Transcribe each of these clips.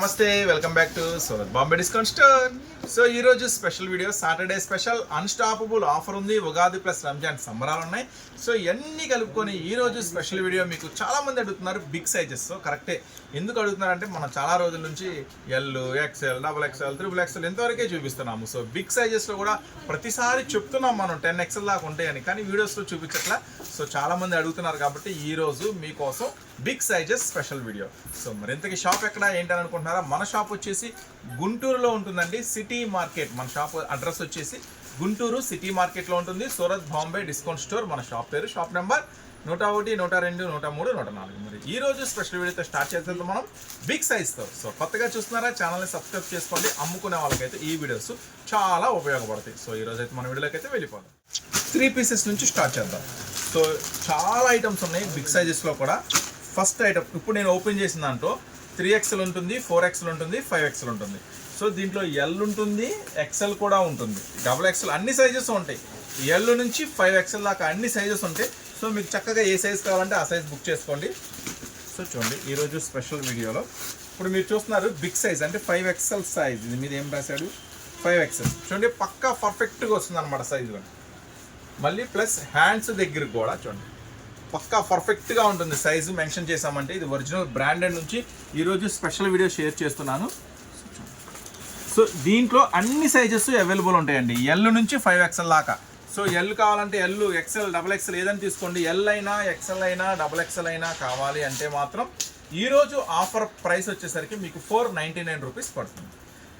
నమస్తే welcome back to Surat Bombay discount store. So ఈ రోజు special video Saturday special unstoppable offer ఉంది. Ugadi plus Ramzan సంబరాలు ఉన్నాయి. సో ఇవన్నీ కలుపుకొని ఈ రోజు స్పెషల్ వీడియో మీకు చాలా మంది అడుగుతున్నారు బిగ్ సైజెస్ సో కరెక్టే. ఎందుకు అడుగుతున్నారంటే మనం చాలా రోజుల నుంచి L XL double XL triple XL ఎంతవరకే చూపిస్తున్నాము. సో బిగ్ సైజెస్లో కూడా ప్రతిసారి చెప్తున్నాం మనం టెన్ ఎక్స్ఎల్ దాకా ఉంటాయని. కానీ వీడియోస్లో చూపించట్లా. సో చాలా మంది అడుగుతున్నారు కాబట్టి ఈ రోజు మీకోసం big sizes special video. So మరింతకి shop ఎక్కడ ఏంటని అనుకుంటున్నారా మన షాప్ వచ్చేసి గుంటూరులో ఉంటుందండి సిటీ మార్కెట్. మన షాప్ అడ్రస్ వచ్చేసి గుంటూరు సిటీ మార్కెట్లో ఉంటుంది. సూరత్ బాంబే డిస్కౌంట్ స్టోర్ మన షాప్ పేరు షాప్ నెంబర్ నూట ఒకటి నూట రెండు నూట మూడు నూట నాలుగు. మరి ఈ రోజు స్పెషల్ వీడియోతో స్టార్ట్ చేసేది మనం బిగ్ సైజ్తో. సో కొత్తగా చూస్తున్నారా? ఛానల్ని సబ్స్క్రైబ్ చేసుకోండి. అమ్ముకునే వాళ్ళకైతే ఈ వీడియోస్ చాలా ఉపయోగపడతాయి. సో ఈ రోజు అయితే మన వీడియోలోకి అయితే వెళ్ళిపోదాం. త్రీ పీసెస్ నుంచి స్టార్ట్ చేద్దాం. సో చాలా ఐటమ్స్ ఉన్నాయి బిగ్ సైజెస్లో కూడా. ఫస్ట్ ఐటమ్ ఇప్పుడు నేను ఓపెన్ చేసిన దాంట్లో త్రీ ఎక్స్ఎల్ ఉంటుంది ఫోర్ ఎక్స్ఎల్ ఉంటుంది ఫైవ్ ఎక్స్ఎల్ ఉంటుంది. సో దీంట్లో ఎల్ ఉంటుంది ఎక్స్ఎల్ కూడా ఉంటుంది. డబుల్ ఎక్స్ఎల్ అన్ని సైజెస్ ఉంటాయి. ఎల్ నుంచి ఫైవ్ ఎక్స్ఎల్ దాకా అన్ని సైజెస్ ఉంటాయి. సో మీకు చక్కగా ఏ సైజ్ కావాలంటే ఆ సైజ్ బుక్ చేసుకోండి. సో చూడండి ఈరోజు స్పెషల్ వీడియోలో. ఇప్పుడు మీరు చూస్తున్నారు బిగ్ సైజ్ అంటే ఫైవ్ ఎక్స్ఎల్ సైజ్ ఇది మీద ఏం రాశాడు? ఫైవ్ ఎక్స్ఎల్ చూడండి పక్కా పర్ఫెక్ట్గా వస్తుంది అనమాట సైజ్ కూడా మళ్ళీ ప్లస్ హ్యాండ్స్ దగ్గర కూడా చూడండి. పక్కా పర్ఫెక్ట్గా ఉంటుంది సైజు మెన్షన్ చేసామంటే ఇది ఒరిజినల్ బ్రాండెడ్ నుంచి ఈరోజు స్పెషల్ వీడియో షేర్ చేస్తున్నాను. సో దీంట్లో అన్ని సైజెస్ అవైలబుల్ ఉంటాయండి. ఎల్ నుంచి ఫైవ్ ఎక్స్ఎల్ దాకా. సో ఎల్ కావాలంటే ఎల్ ఎక్స్ఎల్ డబల్ ఎక్స్ఎల్ ఏదని తీసుకోండి. ఎల్ అయినా ఎక్స్ఎల్ అయినా డబల్ ఎక్స్ఎల్ అయినా కావాలి అంటే మాత్రం ఈరోజు ఆఫర్ ప్రైస్ వచ్చేసరికి మీకు ఫోర్ నైంటీ నైన్ రూపీస్ పడుతుంది.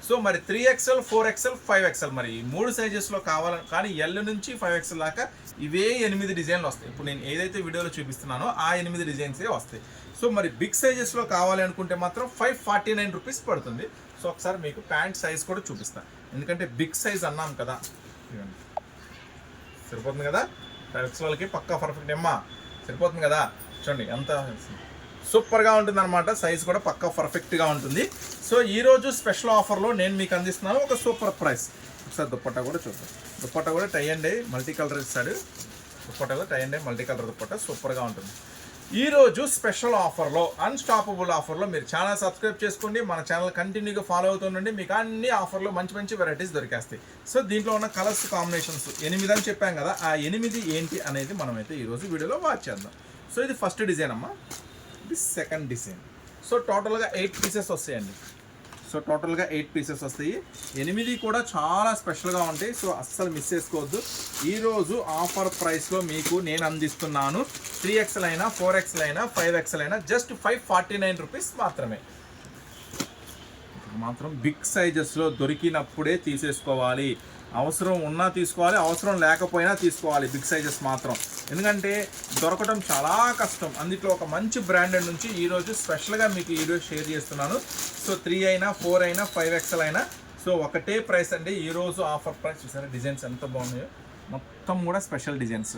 సో మరి three XL four XL five XL మరి ఈ మూడు సైజెస్లో కావాలని కానీ ఎల్ నుంచి ఫైవ్ ఎక్స్ఎల్ దాకా ఇవే ఎనిమిది డిజైన్లు వస్తాయి. ఇప్పుడు నేను ఏదైతే వీడియోలో చూపిస్తున్నానో ఆ ఎనిమిది డిజైన్సే వస్తాయి. సో మరి బిగ్ సైజెస్లో కావాలి అనుకుంటే మాత్రం ఫైవ్ ఫార్టీ నైన్ రూపీస్ పడుతుంది. సో ఒకసారి మీకు ప్యాంట్ సైజ్ కూడా చూపిస్తాను ఎందుకంటే బిగ్ సైజ్ అన్నాం కదా. సరిపోతుంది కదా? ఫైవ్ వాళ్ళకి పక్కా పర్ఫెక్ట్ ఎమ్మా సరిపోతుంది కదా? చూడండి ఎంత సూపర్గా ఉంటుంది అనమాట సైజ్ కూడా పక్కా పర్ఫెక్ట్గా ఉంటుంది. సో ఈరోజు స్పెషల్ ఆఫర్లో నేను మీకు అందిస్తున్నాను ఒక సూపర్ ప్రైస్ ఒకసారి దుప్పట్టా కూడా చూద్దాం. దుప్పట్టా కూడా టై అండ్ మల్టీ కలర్ ఇస్తాడు. దుప్పట్టా కూడా tie and multi colour dupatta సూపర్గా ఉంటుంది. ఈరోజు స్పెషల్ ఆఫర్లో అన్స్టాపబుల్ ఆఫర్లో మీరు ఛానల్ సబ్స్క్రైబ్ చేసుకోండి. మన ఛానల్ కంటిన్యూగా ఫాలో అవుతుండండి. మీకు అన్ని ఆఫర్లో మంచి మంచి వెరైటీస్ దొరికేస్తాయి. సో దీంట్లో ఉన్న కలర్స్ కాంబినేషన్స్ ఎనిమిది అని చెప్పాం కదా ఆ ఎనిమిది ఏంటి అనేది మనమైతే ఈరోజు వీడియోలో వాచ్ చేద్దాం. సో ఇది ఫస్ట్ డిజైన్ అమ్మా. ఇది సెకండ్ డిజైన్ సో టోటల్గా ఎయిట్ పీసెస్ వస్తాయండి. సో టోటల్గా ఎయిట్ పీసెస్ వస్తాయి. ఎనిమిది కూడా చాలా స్పెషల్గా ఉంటాయి. సో అస్సలు మిస్ చేసుకోవద్దు. ఈరోజు ఆఫర్ ప్రైస్లో మీకు నేను అందిస్తున్నాను. త్రీ ఎక్స్ఎల్ అయినా ఫోర్ ఎక్స్ఎల్ అయినా ఫైవ్ ఎక్స్ఎల్ అయినా just five forty nine rupees మాత్రమే మాత్రం బిగ్ సైజెస్లో దొరికినప్పుడే తీసేసుకోవాలి. అవసరం ఉన్నా తీసుకోవాలి అవసరం లేకపోయినా తీసుకోవాలి బిగ్ సైజెస్ మాత్రం. ఎందుకంటే దొరకడం చాలా కష్టం. అందులో ఒక మంచి బ్రాండెడ్ నుంచి ఈరోజు స్పెషల్గా మీకు ఈరోజు షేర్ చేస్తున్నాను. సో త్రీ అయినా ఫోర్ అయినా ఫైవ్ ఎక్స్ఎల్ అయినా సో ఒకటే ప్రైస్ అండి. ఈరోజు ఆఫర్ ప్రైస్ చూసారా? డిజైన్స్ ఎంత బాగున్నాయో? మొత్తం కూడా స్పెషల్ డిజైన్స్.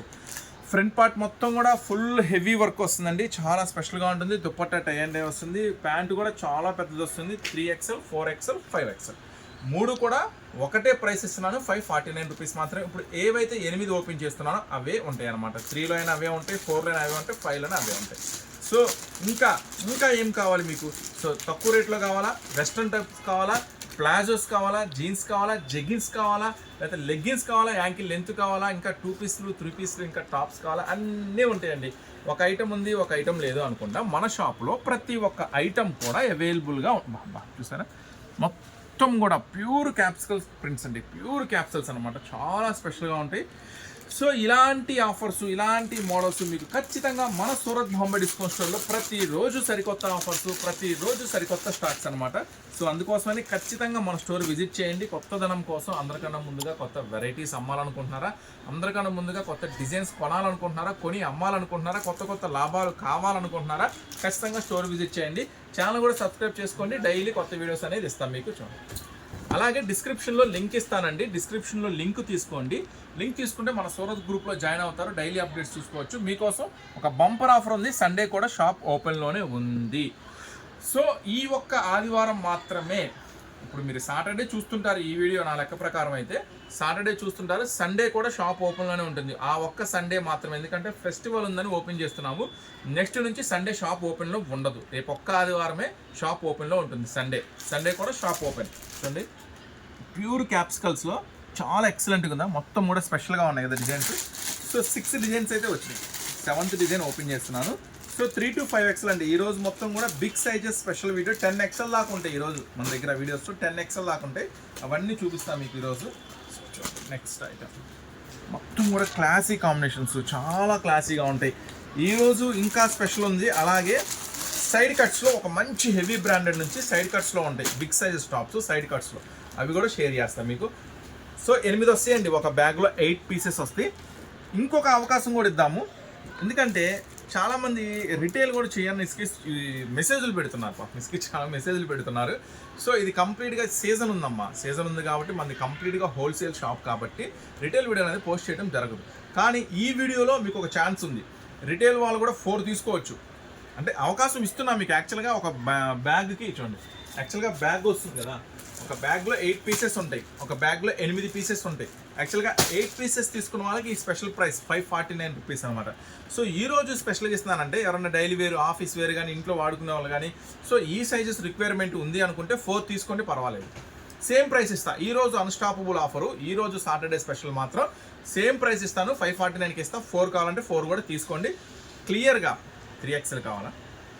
ఫ్రంట్ పార్ట్ మొత్తం కూడా ఫుల్ హెవీ వర్క్ వస్తుందండి. చాలా స్పెషల్గా ఉంటుంది. దుప్పట్టా టై అండ్ డై వస్తుంది. ప్యాంట్ కూడా చాలా పెద్దది వస్తుంది. Three XL four XL five XL మూడు కూడా ఒకటే ప్రైస్ ఇస్తున్నాను ఫైవ్ ఫార్టీ నైన్ రూపీస్ మాత్రమే. ఇప్పుడు ఏవైతే ఎనిమిది ఓపెన్ చేస్తున్నానో అవే ఉంటాయి అనమాట త్రీలో అయినా అవే ఉంటాయి ఫోర్లో అయినా అవే ఉంటాయి ఫైవ్లో అవే ఉంటాయి. సో ఇంకా ఇంకా ఏం కావాలి మీకు? సో తక్కువ రేట్లో కావాలా? వెస్ట్రన్ టైప్స్ కావాలా? ప్లాజోస్ కావాలా? జీన్స్ కావాలా? జెగిన్స్ కావాలా? లేకపోతే లెగ్గిన్స్ కావాలా? యాంకిల్ లెంత్ కావాలా? ఇంకా టూ పీస్లు త్రీ పీస్లు ఇంకా టాప్స్ కావాలా? అన్నీ ఉంటాయండి. ఒక ఐటమ్ ఉంది ఒక ఐటమ్ లేదు అనుకుంటా. మన షాప్లో ప్రతి ఒక్క ఐటమ్ కూడా అవైలబుల్గా చూసారా? మొత్తం కూడా ప్యూర్ క్యాప్సికల్స్ ప్రింట్స్ అండి. ప్యూర్ క్యాప్సిల్స్ అనమాట చాలా స్పెషల్గా ఉంటాయి. సో ఇలాంటి ఆఫర్స్ ఇలాంటి మోడల్స్ మీకు ఖచ్చితంగా మన సూరత్ బాంబే డిస్కౌంట్ స్టోర్లో ప్రతిరోజు సరికొత్త ఆఫర్స్ ప్రతిరోజు సరికొత్త స్టాక్స్ అనమాట సో అందుకోసమని ఖచ్చితంగా మన స్టోర్ విజిట్ చేయండి. కొత్తదనం కోసం అందరికన్నా ముందుగా కొత్త వెరైటీస్ అమ్మాలనుకుంటున్నారా? అందరికన్నా ముందుగా కొత్త డిజైన్స్ కొనాలనుకుంటున్నారా? కొని అమ్మాలనుకుంటున్నారా? కొత్త కొత్త లాభాలు కావాలనుకుంటున్నారా? ఖచ్చితంగా స్టోర్ విజిట్ చేయండి. ఛానల్ కూడా సబ్స్క్రైబ్ చేసుకోండి. డైలీ కొత్త వీడియోస్ అనేది ఇస్తాం మీకు చూడండి. అలాగే డిస్క్రిప్షన్లో లింక్ ఇస్తానండి. డిస్క్రిప్షన్లో లింక్ తీసుకోండి. లింక్ తీసుకుంటే మన సూరత్ గ్రూప్లో జాయిన్ అవుతారు. డైలీ అప్డేట్స్ చూసుకోవచ్చు. మీకోసం ఒక బంపర్ ఆఫర్ ఉంది. సండే కూడా షాప్ ఓపెన్లోనే ఉంది. సో ఈ ఒక్క ఆదివారం మాత్రమే ఇప్పుడు మీరు సాటర్డే చూస్తుంటారు ఈ వీడియో నా లెక్క ప్రకారం అయితే. సాటర్డే చూస్తుంటారు. సండే కూడా షాప్ ఓపెన్లోనే ఉంటుంది. ఆ ఒక్క సండే మాత్రం ఎందుకంటే ఫెస్టివల్ ఉందని ఓపెన్ చేస్తున్నాము. నెక్స్ట్ నుంచి సండే షాప్ ఓపెన్లో ఉండదు. రేపు ఒక్క ఆదివారమే షాప్ ఓపెన్లో ఉంటుంది. సండే సండే కూడా షాప్ ఓపెన్ చూడండి ప్యూర్ క్యాప్సికల్స్లో చాలా ఎక్సలెంట్గా ఉందా? మొత్తం కూడా స్పెషల్గా ఉన్నాయి కదా డిజైన్స్ సో సిక్స్ డిజైన్స్ అయితే వచ్చినాయి. సెవెంత్ డిజైన్ ఓపెన్ చేస్తున్నాను. So three to five XL అండి. ఈరోజు మొత్తం కూడా big sizes special video ten XL దాకా ఉంటాయి ఈరోజు మన దగ్గర వీడియోస్ టెన్ ఎక్సెల్ దాకా ఉంటాయి. అవన్నీ చూపిస్తాను మీకు ఈరోజు నెక్స్ట్ ఐటమ్ మొత్తం కూడా క్లాసీ కాంబినేషన్స్ చాలా క్లాసీగా ఉంటాయి. ఈరోజు ఇంకా స్పెషల్ ఉంది. అలాగే సైడ్ కట్స్లో ఒక మంచి హెవీ బ్రాండెడ్ నుంచి సైడ్ కట్స్లో ఉంటాయి. బిగ్ సైజెస్ టాప్స్ సైడ్ కట్స్లో అవి కూడా షేర్ చేస్తాను మీకు. సో ఎనిమిది వస్తాయండి. ఒక బ్యాగ్లో ఎయిట్ పీసెస్ వస్తాయి. ఇంకొక అవకాశం కూడా ఇద్దాము. ఎందుకంటే చాలామంది రిటైల్ కూడా చేయని ఇసుకి మెసేజ్లు పెడుతున్నారు. పాప ఇసుకి చాలా మెసేజ్లు పెడుతున్నారు. సో ఇది కంప్లీట్గా సీజన్ ఉందమ్మా. సీజన్ ఉంది కాబట్టి మనది కంప్లీట్గా హోల్సేల్ షాప్ కాబట్టి రిటైల్ వీడియో అనేది పోస్ట్ చేయడం జరగదు. కానీ ఈ వీడియోలో మీకు ఒక ఛాన్స్ ఉంది. రిటైల్ వాళ్ళు కూడా ఫోర్ తీసుకోవచ్చు. అంటే అవకాశం ఇస్తున్నా మీకు. యాక్చువల్గా ఒక బ్యాగ్కి చూడండి. యాక్చువల్గా బ్యాగ్ వస్తుంది కదా. ఒక బ్యాగ్లో ఎయిట్ పీసెస్ ఉంటాయి. ఒక బ్యాగ్లో ఎనిమిది పీసెస్ ఉంటాయి. యాక్చువల్గా ఎయిట్ పీసెస్ తీసుకున్న వాళ్ళకి ఈ special price five forty nine rupees అనమాట సో ఈ రోజు స్పెషల్గా ఇస్తున్నానంటే ఎవరైనా డైలీ వేరు ఆఫీస్ వేరు కానీ ఇంట్లో వాడుకునే వాళ్ళు కానీ సో ఈ సైజెస్ రిక్వైర్మెంట్ ఉంది అనుకుంటే ఫోర్ తీసుకోండి పర్వాలేదు. సేమ్ ప్రైస్ ఇస్తా. ఈ రోజు అన్స్టాపబుల్ ఆఫరు ఈ రోజు సాటర్డే స్పెషల్ మాత్రం సేమ్ ప్రైస్ ఇస్తాను. ఫైవ్ ఫార్టీ నైన్కి ఇస్తా. ఫోర్ కావాలంటే ఫోర్ కూడా తీసుకోండి. క్లియర్గా త్రీ ఎక్స్ఎల్ కావాలా?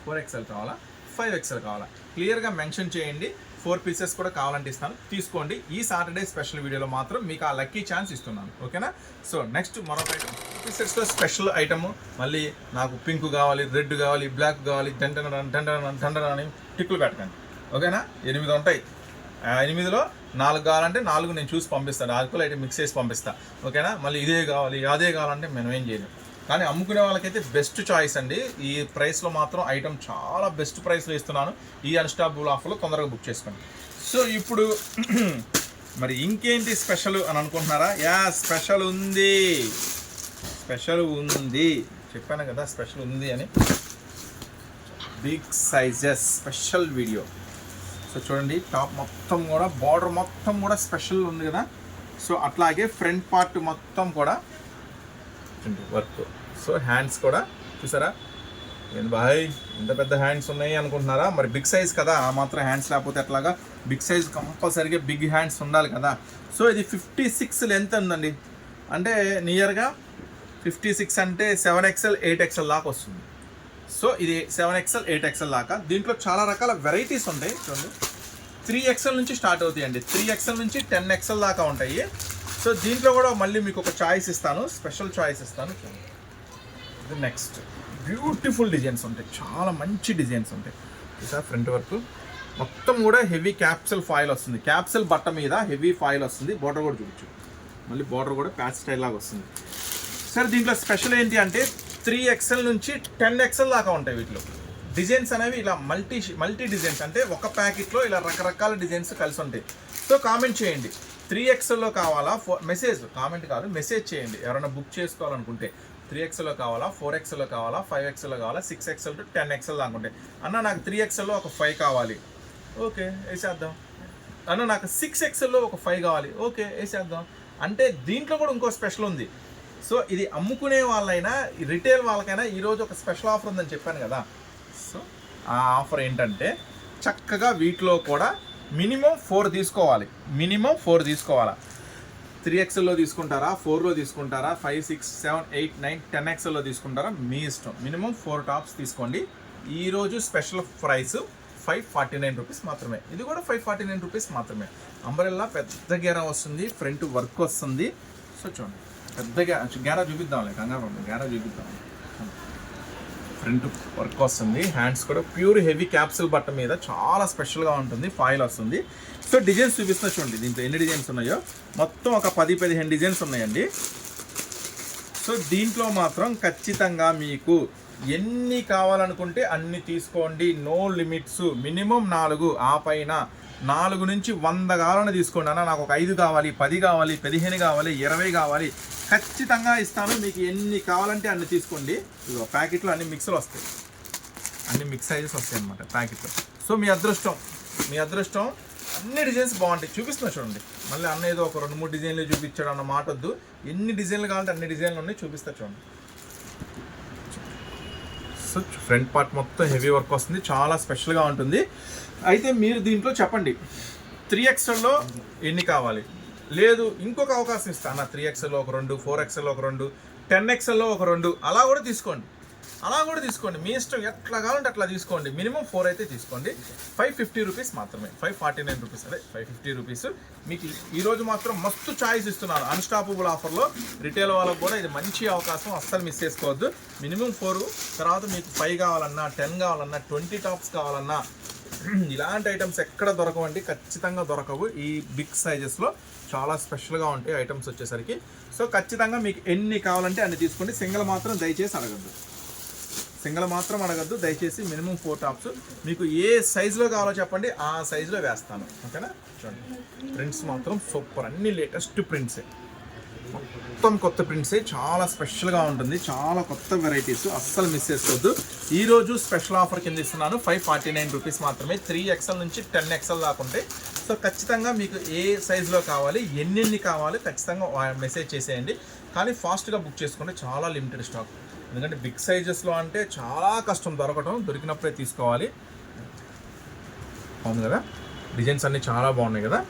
ఫోర్ ఎక్స్ఎల్ కావాలా? ఫైవ్ ఎక్స్ఎల్ కావాలా? క్లియర్గా మెన్షన్ చేయండి. ఫోర్ పీసెస్ కూడా కావాలంటే ఇస్తాను. తీసుకోండి. ఈ సాటర్డే స్పెషల్ వీడియోలో మాత్రం మీకు ఆ లక్కీ ఛాన్స్ ఇస్తున్నాను. ఓకేనా? సో నెక్స్ట్ మరొక ఐటమ్ పీసెస్లో స్పెషల్ ఐటమ్. మళ్ళీ నాకు పింక్ కావాలి రెడ్ కావాలి బ్లాక్ కావాలి దండన దండన దండన అని టిక్కులు పెట్టకండి. ఓకేనా? ఎనిమిది ఉంటాయి. ఎనిమిదిలో నాలుగు కావాలంటే నాలుగు నేను చూసి పంపిస్తాను. ఆల్కహాల్ అయితే మిక్స్ చేసి పంపిస్తాను ఓకేనా? మళ్ళీ ఇదే కావాలి అదే కావాలంటే మనం ఏం చేయలేం. కానీ అమ్ముకునే వాళ్ళకైతే బెస్ట్ చాయిస్ అండి. ఈ ప్రైస్లో మాత్రం ఐటమ్ చాలా బెస్ట్ ప్రైస్లో ఇస్తున్నాను. ఈ అన్స్టాపుల్ ఆఫర్లో తొందరగా బుక్ చేసుకోండి. సో ఇప్పుడు మరి ఇంకేంటి స్పెషల్ అని అనుకుంటున్నారా? యా స్పెషల్ ఉంది. స్పెషల్ ఉంది. చెప్పాను కదా స్పెషల్ ఉంది అని. Big sizes special video so చూడండి టాప్ మొత్తం కూడా బార్డర్ మొత్తం కూడా స్పెషల్ ఉంది కదా. సో అట్లాగే ఫ్రంట్ పార్ట్ మొత్తం కూడా. వర్క్ సో హ్యాండ్స్ కూడా చూసారా? నేను బాయ్ ఇంత పెద్ద హ్యాండ్స్ ఉన్నాయి అనుకుంటున్నారా? మరి బిగ్ సైజ్ కదా ఆ మాత్రం హ్యాండ్స్ లేకపోతే ఎట్లాగా? బిగ్ సైజ్ కంపల్సరీగా బిగ్ హ్యాండ్స్ ఉండాలి కదా. సో ఇది ఫిఫ్టీ సిక్స్ లెంత్ ఉందండి. అంటే నియర్గా ఫిఫ్టీ సిక్స్ అంటే సెవెన్ ఎక్స్ఎల్ ఎయిట్ ఎక్స్ఎల్ దాకా వస్తుంది. సో ఇది సెవెన్ ఎక్స్ఎల్ ఎయిట్ ఎక్స్ఎల్ దాకా. దీంట్లో చాలా రకాల వెరైటీస్ ఉంటాయి చూడండి. త్రీ ఎక్స్ఎల్ నుంచి స్టార్ట్ అవుతాయండి. త్రీ ఎక్స్ఎల్ నుంచి టెన్ ఎక్స్ఎల్ దాకా ఉంటాయి. సో దీంట్లో కూడా మళ్ళీ మీకు ఒక చాయిస్ ఇస్తాను స్పెషల్ చాయిస్ ఇస్తాను చూడండి. నెక్స్ట్ బ్యూటిఫుల్ డిజైన్స్ ఉంటాయి. చాలా మంచి డిజైన్స్ ఉంటాయి. చూసా? ఫ్రంట్ వర్క్ మొత్తం కూడా హెవీ క్యాప్సల్ ఫాయిల్ వస్తుంది. క్యాప్సల్ బట్ట మీద హెవీ ఫాయిల్ వస్తుంది. బార్డర్ కూడా చూడొచ్చు మళ్ళీ బార్డర్ కూడా ప్యాచ్ స్టైల్ లాగా వస్తుంది. సార్ దీంట్లో స్పెషల్ ఏంటి అంటే త్రీ ఎక్స్ఎల్ నుంచి టెన్ ఎక్స్ఎల్ దాకా ఉంటాయి వీటిలో. డిజైన్స్ అనేవి ఇలా మల్టీ మల్టీ డిజైన్స్ అంటే ఒక ప్యాకెట్లో ఇలా రకరకాల డిజైన్స్ కలిసి ఉంటాయి. సో కామెంట్ చేయండి. త్రీ ఎక్స్ఎల్లో కావాలా? ఫో మెసేజ్ కామెంట్ కాదు. మెసేజ్ చేయండి. ఎవరైనా బుక్ చేసుకోవాలనుకుంటే. త్రీ ఎక్స్ఎల్లో కావాలా? ఫోర్ ఎక్స్ఎల్లో కావాలా? ఫైవ్ ఎక్స్ఎల్లో కావాలా? Six XL to ten XL దాకా ఉంటాయి. అన్న నాకు త్రీ ఎక్స్ఎల్లో ఒక ఫైవ్ కావాలి. ఓకే వేసేద్దాం. అన్న నాకు సిక్స్ ఎక్స్ఎల్లో ఒక ఫైవ్ కావాలి. ఓకే వేసేద్దాం. అంటే దీంట్లో కూడా ఇంకో స్పెషల్ ఉంది. సో ఇది అమ్ముకునే వాళ్ళైనా రిటైల్ వాళ్ళకైనా ఈరోజు ఒక స్పెషల్ ఆఫర్ ఉందని చెప్పాను కదా. సో ఆ ఆఫర్ ఏంటంటే చక్కగా వీటిలో కూడా మినిమం ఫోర్ తీసుకోవాలి. మినిమం ఫోర్ తీసుకోవాలా. త్రీ ఎక్స్ఎల్లో తీసుకుంటారా? ఫోర్లో తీసుకుంటారా? Five six seven eight nine ten ఎక్స్ఎల్లో తీసుకుంటారా? మీ ఇష్టం. మినిమం ఫోర్ టాప్స్ తీసుకోండి. ఈరోజు special price five forty nine rupees మాత్రమే. ఇది కూడా ఫైవ్ ఫార్టీ నైన్ రూపీస్ మాత్రమే. అంబరెల్లా పెద్ద గేరా వస్తుంది ఫ్రంట్ వర్క్ వస్తుంది. సో చూడండి పెద్ద గే- చూపిద్దాంలే కంగారు పడదు, చూపిద్దాం. ఫ్రంట్ వర్క్ వస్తుంది. హ్యాండ్స్ కూడా ప్యూర్ హెవీ క్యాప్సిల్ బట్ట మీద చాలా స్పెషల్గా ఉంటుంది. ఫాయిల్ వస్తుంది. సో డిజైన్స్ చూపిస్తున్నా చూడండి. దీంట్లో ఎన్ని డిజైన్స్ ఉన్నాయో? మొత్తం ఒక పది పదిహేను డిజైన్స్ ఉన్నాయండి. సో దీంట్లో మాత్రం ఖచ్చితంగా మీకు ఎన్ని కావాలనుకుంటే అన్ని తీసుకోండి. నో లిమిట్స్ మినిమం నాలుగు. ఆ పైన నాలుగు నుంచి వంద కావాలని తీసుకోండి. అన్న నాకు ఒక ఐదు కావాలి పది కావాలి పదిహేను కావాలి ఇరవై కావాలి. ఖచ్చితంగా ఇస్తాను. మీకు ఎన్ని కావాలంటే అన్ని తీసుకోండి. ఇదిగో ప్యాకెట్లో అన్ని మిక్సర్ వస్తాయి. అన్ని మిక్స్ సైజెస్ వస్తాయి అనమాట ప్యాకెట్లో. సో మీ అదృష్టం మీ అదృష్టం అన్ని డిజైన్స్ బాగుంటాయి. చూపిస్తున్నా చూడండి. మళ్ళీ అన్న ఏదో ఒక రెండు మూడు డిజైన్లు చూపించాడు అన్న మాట వద్దు. ఎన్ని డిజైన్లు కావాలంటే అన్ని డిజైన్లు ఉన్నాయి చూపిస్తా చూడండి. సో ఫ్రంట్ పార్ట్ మొత్తం హెవీ వర్క్ వస్తుంది. చాలా స్పెషల్గా ఉంటుంది. అయితే మీరు దీంట్లో చెప్పండి. త్రీ ఎక్స్ఎల్లో ఎన్ని కావాలి? లేదు ఇంకొక అవకాశం ఇస్తాను అన్న త్రీ ఎక్స్ఎల్లో ఒక రెండు ఫోర్ ఎక్స్ఎల్లో ఒక రెండు టెన్ ఎక్స్ఎల్లో ఒక రెండు అలా కూడా తీసుకోండి. అలా కూడా తీసుకోండి. మీ ఇష్టం ఎట్లా కావాలంటే అట్లా తీసుకోండి. మినిమం ఫోర్ అయితే తీసుకోండి. ఫైవ్ ఫిఫ్టీ రూపీస్ మాత్రమే. ఫైవ్ ఫార్టీ నైన్ రూపీస్ అదే ఫైవ్ ఫిఫ్టీ రూపీస్ మీకు ఈరోజు మాత్రం మస్తు చాయిస్ ఇస్తున్నాను అన్స్టాపబుల్ ఆఫర్లో రిటైల్ వాళ్ళకు కూడా ఇది మంచి అవకాశం. అస్సలు మిస్ చేసుకోవద్దు. మినిమం ఫోర్ తర్వాత మీకు ఫైవ్ కావాలన్నా టెన్ కావాలన్నా ట్వంటీ టాప్స్ కావాలన్నా ఇలాంటి ఐటమ్స్ ఎక్కడ దొరకవండి. ఖచ్చితంగా దొరకవు ఈ బిగ్ సైజెస్లో చాలా స్పెషల్గా ఉంటాయి ఐటమ్స్ వచ్చేసరికి. సో ఖచ్చితంగా మీకు ఎన్ని కావాలంటే అన్ని తీసుకోండి. సింగిల్ మాత్రం దయచేసి అడగద్దు. సింగిల్ మాత్రం అడగద్దు. దయచేసి మినిమం ఫోర్ టాప్స్. మీకు ఏ సైజులో కావాలో చెప్పండి ఆ సైజులో వేస్తాను. ఓకేనా? చూడండి. ప్రింట్స్ మాత్రం సూపర్. అన్ని లేటెస్ట్ ప్రింట్సే. మొత్తం కొత్త ప్రింట్సే చాలా స్పెషల్గా ఉంటుంది. చాలా కొత్త వెరైటీస్ అస్సలు మిస్ చేసుకోవద్దు. ఈరోజు స్పెషల్ ఆఫర్ కింద ఇస్తున్నాను. ఫైవ్ ఫార్టీ నైన్ రూపీస్ మాత్రమే త్రీ ఎక్స్ఎల్ నుంచి టెన్ ఎక్స్ఎల్ దాకా ఉంటాయి సో ఖచ్చితంగా మీకు ఏ సైజులో కావాలి ఎన్నెన్ని కావాలి ఖచ్చితంగా మెసేజ్ చేసేయండి. కానీ ఫాస్ట్గా బుక్ చేసుకుంటే చాలా లిమిటెడ్ స్టాక్ ఎందుకంటే బిగ్ సైజెస్లో అంటే చాలా కష్టం దొరకటం దొరికినప్పుడే తీసుకోవాలి. అవును కదా? డిజైన్స్ అన్నీ చాలా బాగున్నాయి కదా?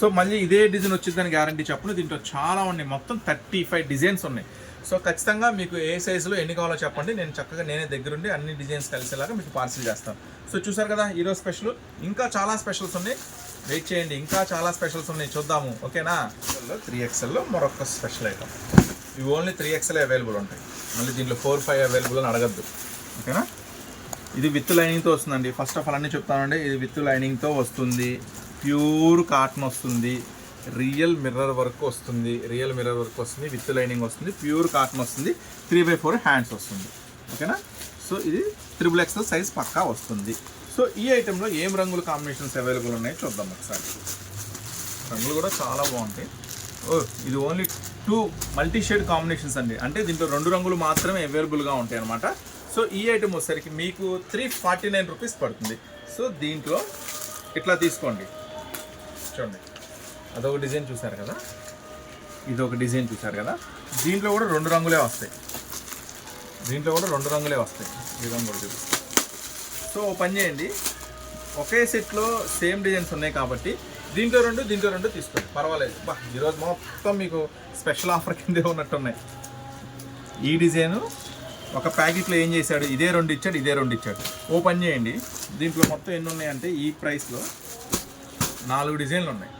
సో మళ్ళీ ఇదే డిజైన్ వచ్చిందని గ్యారంటీ చెప్పను. దీంట్లో చాలా ఉన్నాయి. మొత్తం థర్టీ ఫైవ్ డిజైన్స్ ఉన్నాయి. సో ఖచ్చితంగా మీకు ఏ సైజులో ఎన్ని కావాలో చెప్పండి. నేను చక్కగా నేనే దగ్గరుండి అన్ని డిజైన్స్ కలిసేలాగా మీకు పార్సిల్ చేస్తాను. సో చూసారు కదా ఈరోజు స్పెషల్ ఇంకా చాలా స్పెషల్స్ ఉన్నాయి. వెయిట్ చేయండి. ఇంకా చాలా స్పెషల్స్ ఉన్నాయి. చూద్దాము. ఓకేనా? త్రీ ఎక్స్ఎల్లో మరొక స్పెషల్ ఐటమ్ ఇవి ఓన్లీ త్రీ ఎక్స్ఎల్ అవైలబుల్ ఉంటాయి. మళ్ళీ దీంట్లో ఫోర్ ఫైవ్ అవైలబుల్ అని అడగద్దు. ఓకేనా? ఇది విత్ లైనింగ్తో వస్తుందండి. ఫస్ట్ ఆఫ్ ఆల్ అన్నీ చెప్తానండి. ఇది విత్ లైనింగ్తో వస్తుంది. ప్యూర్ కాటన్ వస్తుంది. రియల్ మిర్రర్ వర్క్ వస్తుంది. రియల్ మిర్రర్ వర్క్ వస్తుంది. విత్ లైనింగ్ వస్తుంది. ప్యూర్ కాటన్ వస్తుంది. త్రీ బై ఫోర్ హ్యాండ్స్ వస్తుంది. ఓకేనా? సో ఇది త్రిబుల్ ఎక్స్ఎల్ సైజ్ పక్కా వస్తుంది. సో ఈ ఐటెంలో ఏం రంగుల కాంబినేషన్స్ అవైలబుల్ ఉన్నాయో చూద్దాం ఒకసారి. రంగులు కూడా చాలా బాగుంటాయి. ఓ ఇది only two multi shade combinations అండి. అంటే దీంట్లో రెండు రంగులు మాత్రమే అవైలబుల్గా ఉంటాయి అనమాట సో ఈ ఐటెం వచ్చేసరికి మీకు త్రీ ఫార్టీ నైన్ రూపీస్ పడుతుంది. సో దీంట్లో ఇట్లా తీసుకోండి. చూడండి. అదొక డిజైన్ చూసారు కదా? ఇది ఒక డిజైన్ చూసారు కదా? దీంట్లో కూడా రెండు రంగులే వస్తాయి. దీంట్లో కూడా రెండు రంగులే వస్తాయి. ఈ రంగు కూడా చూపిస్తాను సో ఓ పని చేయండి. ఒకే సెట్లో సేమ్ డిజైన్స్ ఉన్నాయి కాబట్టి దీంట్లో రెండు దీంట్లో రెండు తీసుకోండి. పర్వాలేదు. బా ఈరోజు మొత్తం మీకు స్పెషల్ ఆఫర్ కిందే ఉన్నట్టున్నాయి. ఈ డిజైను ఒక ప్యాకెట్లో ఏం చేశాడు? ఇదే రెండు ఇచ్చాడు ఇదే రెండు ఇచ్చాడు. ఓ పని చేయండి. దీంట్లో మొత్తం ఎన్ని ఉన్నాయంటే ఈ ప్రైస్లో నాలుగు డిజైన్లు ఉన్నాయి.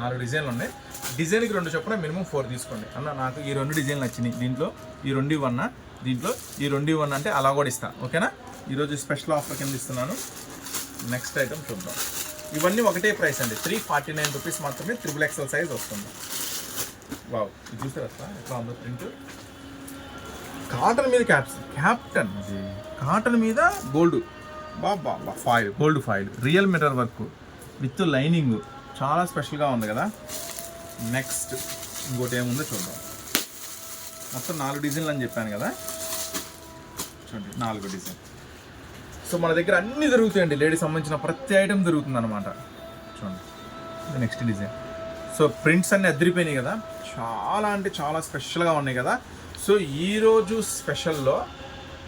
నాలుగు డిజైన్లు ఉన్నాయి. డిజైన్కి రెండు చొప్పున మినిమం ఫోర్ తీసుకోండి. అన్న నాకు ఈ రెండు డిజైన్లు నచ్చినాయి. దీంట్లో ఈ రెండు ఇవ్వన్న దీంట్లో ఈ రెండు ఇవ్వన్న అంటే అలా కూడా ఇస్తా. ఓకేనా? ఈరోజు స్పెషల్ ఆఫర్ కింద ఇస్తున్నాను. నెక్స్ట్ ఐటమ్ చూద్దాం. ఇవన్నీ ఒకటే ప్రైస్ అండి. త్రీ ఫార్టీ నైన్ రూపీస్ మాత్రమే త్రిబుల్ ఎక్సెల్ సైజ్ వస్తుంది. వావ్ ఇది చూసారు అట్లా ఎట్లా ఉందో ప్రింట్? కాటన్ మీద క్యాప్స్ క్యాప్టన్ కాటన్ మీద gold. Baba foil gold foil real mirror work. With lining చాలా స్పెషల్గా ఉంది కదా. నెక్స్ట్ ఇంకోటి ఏముందో చూద్దాం. మొత్తం నాలుగు డిజైన్లు అని చెప్పాను కదా. చూడండి నాలుగు డిజైన్. సో మన దగ్గర అన్ని దొరుకుతాయండి లేడీస్ సంబంధించిన ప్రతి ఐటమ్ దొరుకుతుంది అనమాట చూడండి ఇది నెక్స్ట్ డిజైన్. సో ప్రింట్స్ అన్నీ అదిరిపోయినాయి కదా. చాలా అంటే చాలా స్పెషల్గా ఉన్నాయి కదా. సో ఈరోజు స్పెషల్లో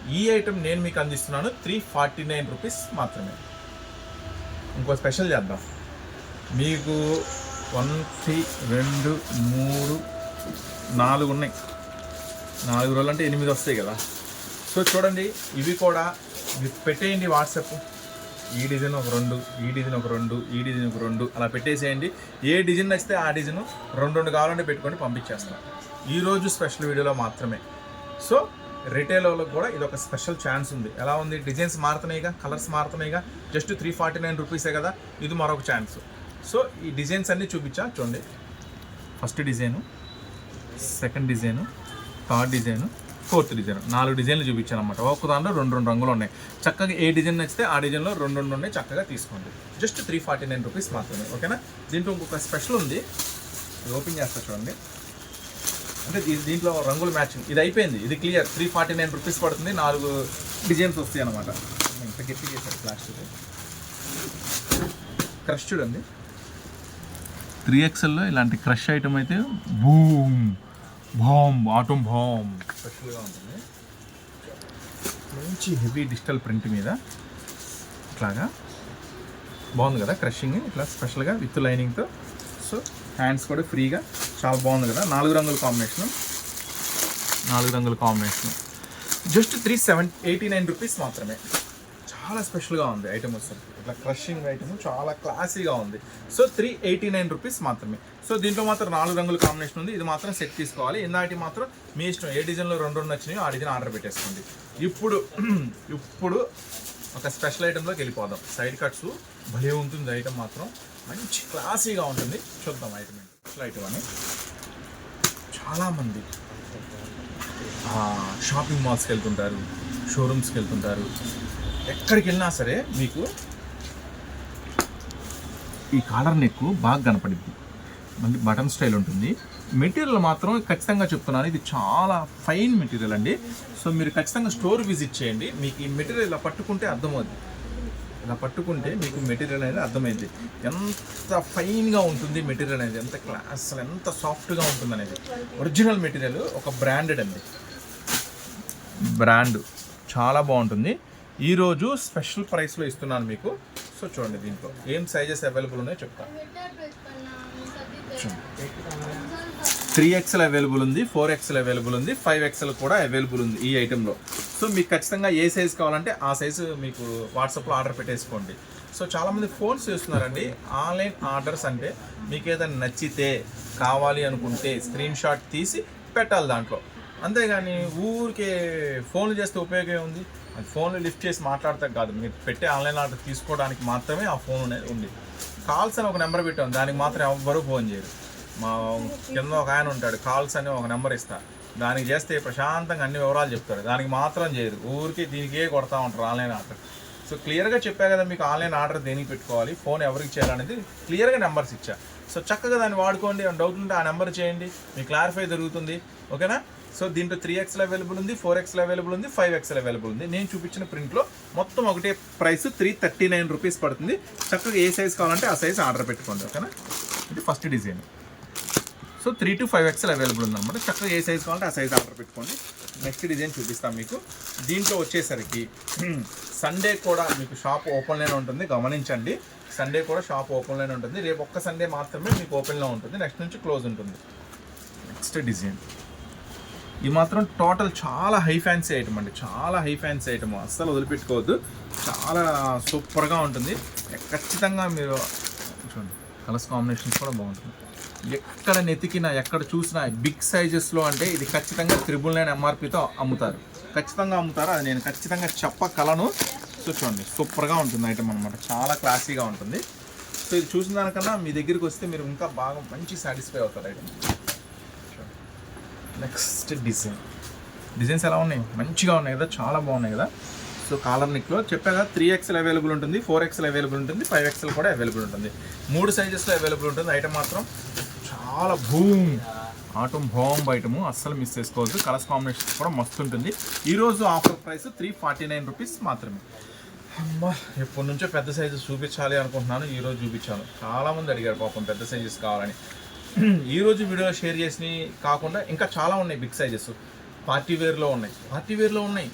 ఈ ఐటమ్ నేను మీకు అందిస్తున్నాను. త్రీ ఫార్టీ నైన్ రూపీస్ మాత్రమే. ఇంకో స్పెషల్ చేద్దాం. మీకు ఒకటి రెండు మూడు నాలుగు ఉన్నాయి. నాలుగు రోజులు అంటే ఎనిమిది వస్తాయి కదా. సో చూడండి ఇవి కూడా మీరు పెట్టేయండి వాట్సాప్ ఈ డిజైన్ ఒక రెండు ఈ డిజైన్ ఒక రెండు ఈ డిజైన్ ఒక రెండు అలా పెట్టేసేయండి. ఏ డిజైన్ నచ్చితే ఆ డిజైన్ రెండు రెండు కావాలంటే పెట్టుకొని పంపించేస్తాం. ఈరోజు స్పెషల్ వీడియోలో మాత్రమే. సో రిటైల్ వాళ్ళకి కూడా ఇది ఒక స్పెషల్ ఛాన్స్ ఉంది. ఎలా ఉంది? డిజైన్స్ మారుతున్నాయిగా కలర్స్ మారుతున్నాయిగా జస్ట్ త్రీ ఫార్టీ నైన్ రూపీసే కదా? ఇది మరొక ఛాన్స్ సో ఈ డిజైన్స్ అన్నీ చూపించా చూడండి. First design second design third design fourth design నాలుగు డిజైన్లు చూపించాను అనమాట ఒక్క దాంట్లో రెండు రెండు రంగులు ఉన్నాయి. చక్కగా ఏ డిజైన్ నచ్చితే ఆ డిజైన్లో రెండు రెండు ఉన్నాయి చక్కగా తీసుకోండి. Just three forty nine rupees మాత్రమే ఓకేనా దీంట్లో ఇంకొక స్పెషల్ ఉంది. ఓపెన్ చేస్తా చూడండి. అంటే దీంట్లో రంగులు మ్యాచింగ్. ఇది అయిపోయింది. ఇది clear. Three forty nine rupees పడుతుంది. నాలుగు డిజైన్స్ వస్తాయి అనమాట ఇంత గట్టి చేశారు ప్లాస్టిక్ క్రష్ చూడండి. త్రీ ఎక్స్ఎల్లో ఇలాంటి క్రష్ ఐటమ్ అయితే బూమ్ బామ్ ఆటం బామ్ స్పెషల్గా ఉంటుంది. మంచి హెవీ డిజిటల్ ప్రింట్ మీద ఇట్లాగా. బాగుంది కదా క్రషింగ్. ఇట్లా స్పెషల్గా విత్ లైనింగ్తో. సో హ్యాండ్స్ కూడా ఫ్రీగా. చాలా బాగుంది కదా. నాలుగు రంగుల కాంబినేషన్. నాలుగు రంగుల combination. Just three seven eighty nine rupees మాత్రమే. చాలా స్పెషల్గా ఉంది ఐటమ్ వస్తుంది ఇట్లా క్రషింగ్ ఐటమ్ చాలా క్లాసీగా ఉంది. So three eighty nine rupees మాత్రమే. సో దీంట్లో మాత్రం నాలుగు రంగుల కాంబినేషన్ ఉంది. ఇది మాత్రం సెట్ తీసుకోవాలి. ఇందాటి మాత్రం మీ ఇష్టం ఏ డిజైన్లో రెండు రెండు వచ్చినాయో ఆ డిజైన్ ఆర్డర్ పెట్టేసుకోండి. ఇప్పుడు ఇప్పుడు ఒక స్పెషల్ ఐటెంలోకి వెళ్ళిపోదాం. సైడ్ కట్స్ భలే ఉంటుంది ఐటెం మాత్రం. మంచి క్లాసీగా ఉంటుంది. చూద్దాం ఐటమ్ స్పెషల్ ఐటమ్ అని. చాలామంది షాపింగ్ మాల్స్కి వెళ్తుంటారు షోరూమ్స్కి వెళ్తుంటారు. ఎక్కడికి వెళ్ళినా సరే మీకు ఈ కాలర్ నెక్ బాగా కనపడింది మళ్ళీ బటన్ స్టైల్ ఉంటుంది. మెటీరియల్ మాత్రం ఖచ్చితంగా చెప్తున్నాను. ఇది చాలా ఫైన్ మెటీరియల్ అండి. సో మీరు ఖచ్చితంగా స్టోర్ విజిట్ చేయండి. మీకు ఈ మెటీరియల్ ఇలా పట్టుకుంటే అర్థమవుద్ది. ఇలా పట్టుకుంటే మీకు మెటీరియల్ అనేది అర్థమైంది ఎంత ఫైన్గా ఉంటుంది మెటీరియల్ అనేది ఎంత క్లాస్ ఎంత సాఫ్ట్గా ఉంటుంది అనేది. ఒరిజినల్ మెటీరియల్ ఒక బ్రాండెడ్ అండి. బ్రాండ్. చాలా బాగుంటుంది. ఈరోజు స్పెషల్ ప్రైస్లో ఇస్తున్నాను మీకు. సో చూడండి దీంట్లో ఏం సైజెస్ అవైలబుల్ ఉన్నాయో చెప్తాను త్రీ ఎక్స్ఎల్ అవైలబుల్ ఉంది ఫోర్ ఎక్స్ఎల్ అవైలబుల్ ఉంది ఫైవ్ ఎక్స్ఎల్ కూడా అవైలబుల్ ఉంది ఈ ఐటెంలో సో మీకు ఖచ్చితంగా ఏ సైజ్ కావాలంటే ఆ సైజు మీకు వాట్సాప్లో ఆర్డర్ పెట్టేసుకోండి. సో చాలామంది ఫోన్స్ చేస్తున్నారండి ఆన్లైన్ ఆర్డర్స్ అంటే మీకు ఏదైనా నచ్చితే కావాలి అనుకుంటే స్క్రీన్ షాట్ తీసి పెట్టాలి దాంట్లో. అంతేగాని ఊరికే ఫోన్లు చేస్తే ఉపయోగం ఉంది అది ఫోన్లు లిఫ్ట్ చేసి మాట్లాడతా కాదు మీరు పెట్టే ఆన్లైన్ ఆర్డర్ తీసుకోవడానికి మాత్రమే ఆ ఫోన్ అనేది ఉంది. కాల్స్ అని ఒక నెంబర్ పెట్టాం దానికి మాత్రం ఎవ్వరూ ఫోన్ చేయరు. మా కింద ఒక ఆయన ఉంటాడు కాల్స్ అని ఒక నెంబర్ ఇస్తా. దానికి చేస్తే ప్రశాంతంగా అన్ని వివరాలు చెప్తాడు. దానికి మాత్రం చేయదు. ఊరికి దీనికే కొడతా ఉంటారు ఆన్లైన్ ఆర్డర్. సో క్లియర్గా చెప్పా కదా మీకు ఆన్లైన్ ఆర్డర్ దేనికి పెట్టుకోవాలి ఫోన్ ఎవరికి చేయాలనేది క్లియర్గా నెంబర్స్ ఇచ్చా. సో చక్కగా దాన్ని వాడుకోండి. డౌట్ ఉంటే ఆ నెంబర్ చేయండి. మీకు క్లారిఫై జరుగుతుంది ఓకేనా? సో దీంట్లో త్రీ ఎక్స్ఎల్ అవైలబుల్ ఉంది ఫోర్ ఎక్స్ఎల్ అవైలబుల్ ఉంది ఫైవ్ ఎక్స్ఎల్ అవైలబుల్ ఉంది. నేను చూపించిన ప్రింట్లో మొత్తం ఒకటే price three thirty nine rupees పడుతుంది. చక్కగా ఏ సైజ్ కావాలంటే ఆ సైజ్ ఆర్డర్ పెట్టుకోండి. ఓకేనా? ఇది first design so three to five XL available ఉందన్నమాట. చక్కగా ఏ సైజ్ కావాలంటే ఆ సైజ్ ఆర్డర్ పెట్టుకోండి. నెక్స్ట్ డిజైన్ చూపిస్తాం మీకు. దీంట్లో వచ్చేసరికి సండే కూడా మీకు షాప్ ఓపెన్లోనే ఉంటుంది. గమనించండి. సండే కూడా షాప్ ఓపెన్లోనే ఉంటుంది. రేపు ఒక్క సండే మాత్రమే మీకు ఓపెన్లో ఉంటుంది. నెక్స్ట్ నుంచి క్లోజ్ ఉంటుంది. Next design. ఇది మాత్రం టోటల్ చాలా హై ఫ్యాన్సీ ఐటమ్ అండి. చాలా హై ఫ్యాన్సీ ఐటమ్. అస్సలు వదిలిపెట్టుకోవద్దు. చాలా సూపర్గా ఉంటుంది. ఖచ్చితంగా మీరు చూడండి. కలర్స్ కాంబినేషన్స్ కూడా బాగుంటుంది. ఎక్కడ నెతికినా ఎక్కడ చూసినా బిగ్ సైజెస్లో అంటే ఇది ఖచ్చితంగా త్రిబుల్ నైన్ ఎంఆర్పితో అమ్ముతారు. ఖచ్చితంగా అమ్ముతారు? అది నేను ఖచ్చితంగా చెప్పగలను. సో చూడండి సూపర్గా ఉంటుంది ఐటమ్ అనమాట చాలా క్లాసీగా ఉంటుంది. సో ఇది చూసిన దానికన్నా మీ దగ్గరికి వస్తే మీరు ఇంకా బాగా మంచి సాటిస్ఫై అవుతారు ఐటమ్. Next design. డిజైన్స్ ఎలా ఉన్నాయి? మంచిగా ఉన్నాయి కదా చాలా బాగున్నాయి కదా. సో కాలర్ నిక్లో చెప్పా కదా త్రీ ఎక్స్ఎల్ అవైలబుల్ ఉంటుంది ఫోర్ ఎక్స్ఎల్ అవైలబుల్ ఉంటుంది ఫైవ్ ఎక్స్ఎల్ కూడా అవైలబుల్ ఉంటుంది. మూడు సైజెస్లో అవైలబుల్ ఉంటుంది ఐటమ్ మాత్రం చాలా భూమ్ ఆటం బాంబ్ ఐటమ్ అస్సలు మిస్ చేసుకోవద్దు. కలర్స్ కాంబినేషన్ కూడా మస్తు ఉంటుంది. ఈరోజు offer price three forty nine rupees మాత్రమే. అమ్మా ఎప్పటి నుంచో పెద్ద సైజెస్ చూపించాలి అనుకుంటున్నాను. ఈరోజు చూపించాను. చాలామంది అడిగారు పాపం పెద్ద సైజెస్ కావాలని. ఈరోజు వీడియో షేర్ చేసినవి కాకుండా ఇంకా చాలా ఉన్నాయి బిగ్ సైజెస్. పార్టీ వేర్లో ఉన్నాయి. పార్టీ వేర్లో ఉన్నాయి.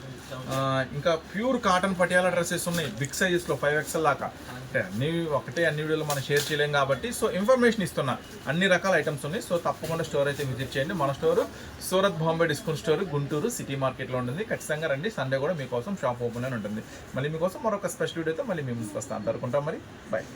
ఇంకా ప్యూర్ కాటన్ పటియాలా డ్రెస్సెస్ ఉన్నాయి. బిగ్ సైజెస్లో ఫైవ్ ఎక్స్ఎల్ దాకా. అంటే అన్ని ఒకటే అన్ని వీడియోలు మనం షేర్ చేయలేం కాబట్టి సో ఇన్ఫర్మేషన్ ఇస్తున్నా. అన్ని రకాల ఐటమ్స్ ఉన్నాయి. సో తప్పకుండా స్టోర్ అయితే విజిట్ చేయండి. మన store Surat Bombay discount store Guntur city మార్కెట్లో ఉంటుంది. ఖచ్చితంగా రండి. సండే కూడా మీకోసం షాప్ ఓపెన్ అని ఉంటుంది. మళ్ళీ మీకోసం మరొక స్పెషల్ వీడియోతో మళ్ళీ మేము వస్తాను అనుకుంటాం మరి. బాయ్